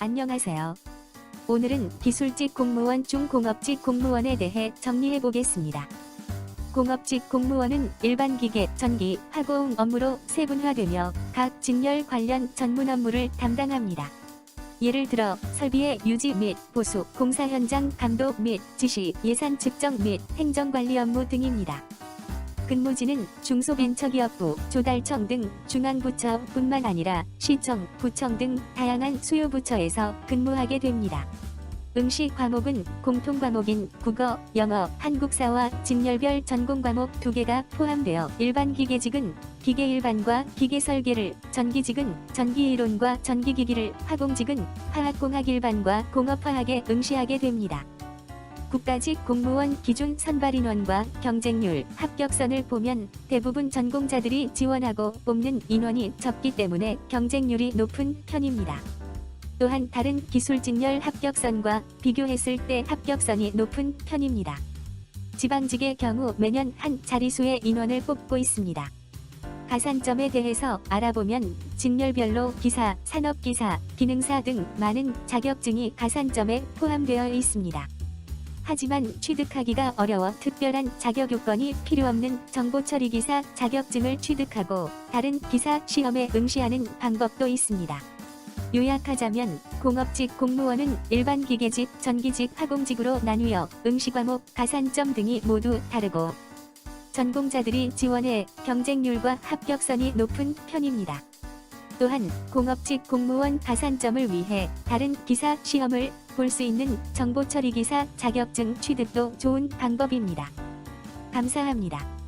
안녕하세요. 오늘은 기술직 공무원 중 공업직 공무원에 대해 정리해 보겠습니다. 공업직 공무원은 일반 기계, 전기, 화공 업무로 세분화되며 각 직렬 관련 전문 업무를 담당합니다. 예를 들어 설비의 유지 및 보수, 공사 현장 감독 및 지시, 예산 측정 및 행정관리 업무 등입니다. 근무지는 중소벤처기업부, 조달청 등 중앙부처뿐만 아니라 시청, 구청 등 다양한 수요부처에서 근무하게 됩니다. 응시 과목은 공통 과목인 국어, 영어, 한국사와 직렬별 전공 과목 두 개가 포함되어 일반 기계직은 기계 일반과 기계 설계를, 전기직은 전기 이론과 전기 기기를, 화공직은 화학공학 일반과 공업화학에 응시하게 됩니다. 국가직 공무원 기준 선발 인원과 경쟁률, 합격선을 보면 대부분 전공자들이 지원하고 뽑는 인원이 적기 때문에 경쟁률이 높은 편입니다. 또한 다른 기술 직렬 합격선과 비교했을 때 합격선이 높은 편입니다. 지방직의 경우 매년 한 자리수의 인원을 뽑고 있습니다. 가산점에 대해서 알아보면 직렬별로 기사, 산업기사, 기능사 등 많은 자격증이 가산점에 포함되어 있습니다. 하지만 취득하기가 어려워 특별한 자격 요건이 필요 없는 정보 처리 기사 자격증을 취득하고 다른 기사 시험에 응시하는 방법도 있습니다. 요약하자면 공업직 공무원은 일반 기계직, 전기직, 화공직으로 나뉘어 응시 과목, 가산점 등이 모두 다르고 전공자들이 지원해 경쟁률과 합격선이 높은 편입니다. 또한 공업직 공무원 가산점을 위해 다른 기사 시험을 볼 수 있는 정보처리 기사 자격증 취득도 좋은 방법입니다. 감사합니다.